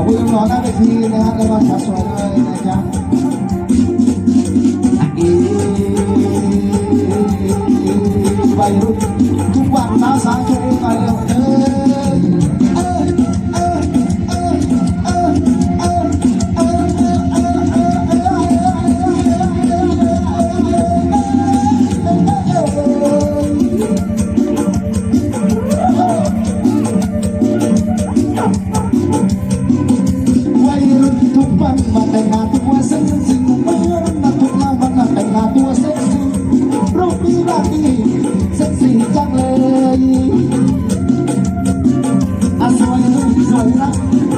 อหน้าเวทีนะฮะแล้วก็สวยด้วยนะจ๊ะอีวัยรุ่นทุกวันสาวสาวช่วยกันเลย dictadura